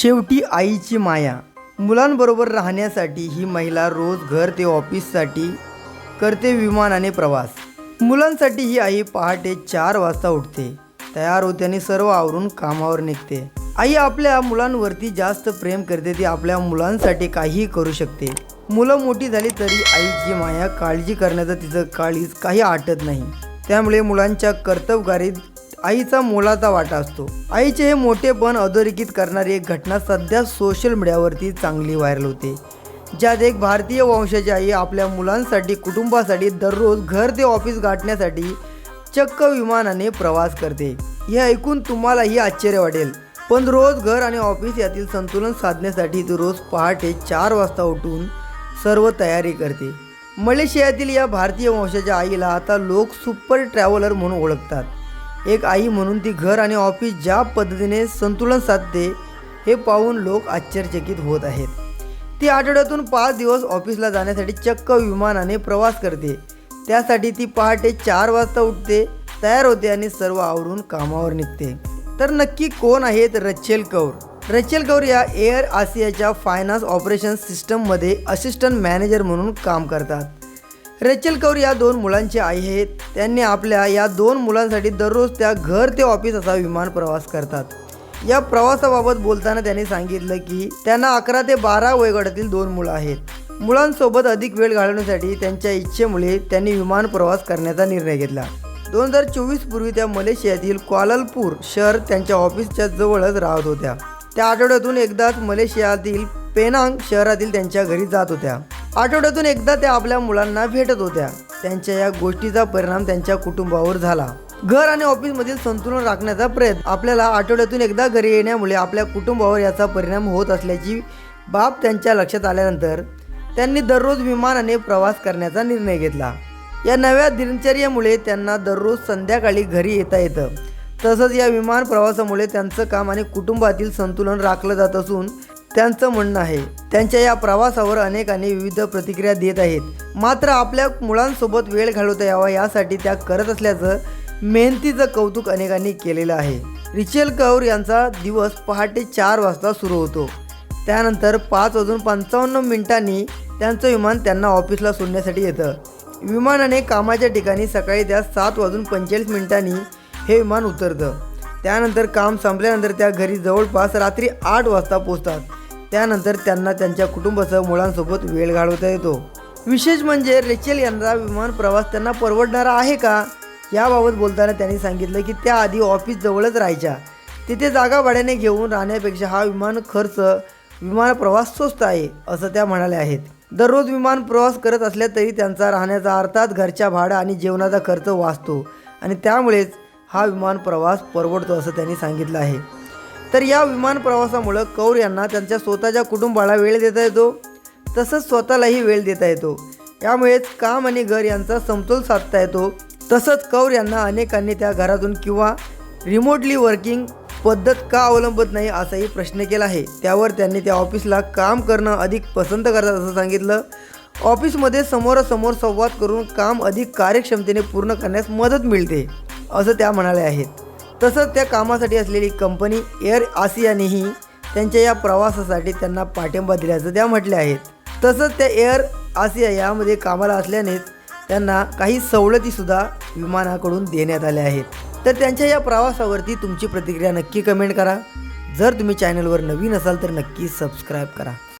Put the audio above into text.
शेवटी आईची माया. मुलांबरोबर राहण्यासाठी ही महिला रोज घर ते ऑफिससाठी करते विमानाने प्रवास. मुलांसाठी ही आई पहाटे चार वाजता उठते. तयार होते आणि सर्व आवरून कामावर निघते. आई आपल्या मुलांवरती जास्त प्रेम करते ती आपल्या मुलांसाठी काहीही करू शकते. मुलं मोठी झाली तरी आईची माया काळजी करण्याचं तिचं काळीज काही आटत नाही. त्यामुळे मुलांच्या कर्तबगारीत आईचा मोलाचा वाटा असतो. आईचे हे मोठेपण अधोरेखित करणारी एक घटना सध्या सोशल मीडियावरती चांगली व्हायरल होते. ज्यात एक भारतीय वंशाची आई आपल्या मुलांसाठी कुटुंबासाठी दररोज घर ते ऑफिस गाठण्यासाठी चक्क विमानाने प्रवास करते. हे ऐकून तुम्हालाही आश्चर्य वाटेल. पण रोज घर आणि ऑफिस यातील संतुलन साधण्यासाठी ती रोज पहाटे चार वाजता उठून सर्व तयारी करते. मलेशियातील या भारतीय वंशाच्या आईला आता लोक सुपर ट्रॅव्हलर म्हणून ओळखतात. एक आई म्हणून ती घर आणि ऑफिस ज्या पद्धतीने संतुलन साधते हे पाहून लोक आश्चर्यचकित होत आहेत. ती आठवड्यातून पाच दिवस ऑफिसला जाण्यासाठी चक्क विमानाने प्रवास करते. त्यासाठी ती पहाटे चार वाजता उठते तयार होते आणि सर्व आवरून कामावर निघते. तर नक्की कोण आहेत रचेल कौर? रचेल कौर या एअर आशियाच्या फायनान्स ऑपरेशन सिस्टममध्ये असिस्टंट मॅनेजर म्हणून काम करतात. रेचल कौर या दोन मुलांची आई आहेत. त्यांनी आपल्या या दोन मुलांसाठी दररोज त्या घर ते ऑफिस असा विमान प्रवास करतात. या प्रवासाबाबत बोलताना त्यांनी सांगितलं की त्यांना अकरा ते बारा वयोगटातील दोन मुलं आहेत. मुलांसोबत अधिक वेळ घालवण्यासाठी त्यांच्या इच्छेमुळे त्यांनी विमान प्रवास करण्याचा निर्णय घेतला. दोन हजार चोवीस पूर्वी त्या मलेशियातील क्वालालपूर शहर त्यांच्या ऑफिसच्या जवळच राहत होत्या. त्या आठवड्यातून एकदाच मलेशियातील पेनांग शहरातील त्यांच्या घरी जात होत्या. आठवड्यातून एकदा त्या आपल्या मुलांना भेटत होत्या. त्यांच्या या गोष्टीचा परिणाम त्यांच्या कुटुंबावर झाला. घर आणि ऑफिसमधील संतुलन राखण्याचा प्रयत्न. आपल्याला आठवड्यातून एकदा घरी येण्यामुळे आपल्या कुटुंबावर याचा परिणाम होत असल्याची बाब त्यांच्या लक्षात आल्यानंतर त्यांनी दररोज विमानाने प्रवास करण्याचा निर्णय घेतला. या नव्या दिनचर्येमुळे त्यांना दररोज संध्याकाळी घरी येता येतं. तसंच या विमान प्रवासामुळे त्यांचं काम आणि कुटुंबातील संतुलन राखलं जात असून त्यांचं म्हणणं आहे त्यांच्या या प्रवासावर अनेकांनी विविध प्रतिक्रिया देत आहेत. मात्र आपल्या मुलांसोबत वेळ घालवता यावा यासाठी त्या करत असल्याचं मेहनतीचं कौतुक अनेकांनी केलेलं आहे. रिचेल कौर यांचा दिवस पहाटे चार वाजता सुरू होतो. त्यानंतर पाच वाजून पंचावन्न मिनिटांनी त्यांचं विमान त्यांना ऑफिसला सोडण्यासाठी येतं. विमानाने कामाच्या ठिकाणी सकाळी त्या सात वाजून पंचेचाळीस मिनिटांनी हे विमान उतरतं. त्यानंतर काम संपल्यानंतर त्या घरी जवळपास रात्री आठ वाजता पोचतात त्यानंतर त्यांना त्यांच्या कुटुंबासह मुलांसोबत वेळ घालवता येतो. विशेष म्हणजे रेचेल यांचा विमान प्रवास त्यांना परवडणारा आहे का? याबाबत बोलताना त्यांनी सांगितलं की त्या आधी ऑफिस जवळच राहायच्या. तिथे जागा भाड्याने घेऊन राहण्यापेक्षा हा विमान खर्च विमान प्रवास स्वस्त आहे असं त्या म्हणाल्या आहेत. दररोज विमान प्रवास करत असल्या तरी त्यांचा राहण्याचा अर्थात घरच्या भाडं आणि जेवणाचा खर्च वाचतो आणि त्यामुळेच हा विमान प्रवास परवडतो असं त्यांनी सांगितलं आहे. तर या विमान प्रवासामुळं कौर यांना त्यांच्या स्वतःच्या कुटुंबाला वेळ देता येतो तसंच स्वतःलाही वेळ देता येतो. यामुळेच काम आणि घर यांचा समतोल साधता येतो. तसंच कौर यांना अनेकांनी त्या घरातून किंवा रिमोटली वर्किंग पद्धत का अवलंबत नाही असाही प्रश्न केला आहे. त्यावर त्यांनी त्या ऑफिसला काम करणं अधिक पसंत करतात असं सांगितलं. ऑफिसमध्ये समोरासमोर संवाद करून काम अधिक कार्यक्षमतेने पूर्ण करण्यास मदत मिळते असं त्या म्हणाल्या आहेत. तसंच त्या कामासाठी असलेली कंपनी एअर आसियानेही त्यांच्या या प्रवासासाठी त्यांना पाठिंबा दिल्याचं त्या म्हटल्या आहेत. तसंच त्या एअर आसिया यामध्ये कामाला असल्यानेच त्यांना काही सवलतीसुद्धा विमानाकडून देण्यात आल्या आहेत. तर त्यांच्या या प्रवासावरती तुमची प्रतिक्रिया नक्की कमेंट करा. जर तुम्ही चॅनलवर नवीन असाल तर नक्की सबस्क्राईब करा.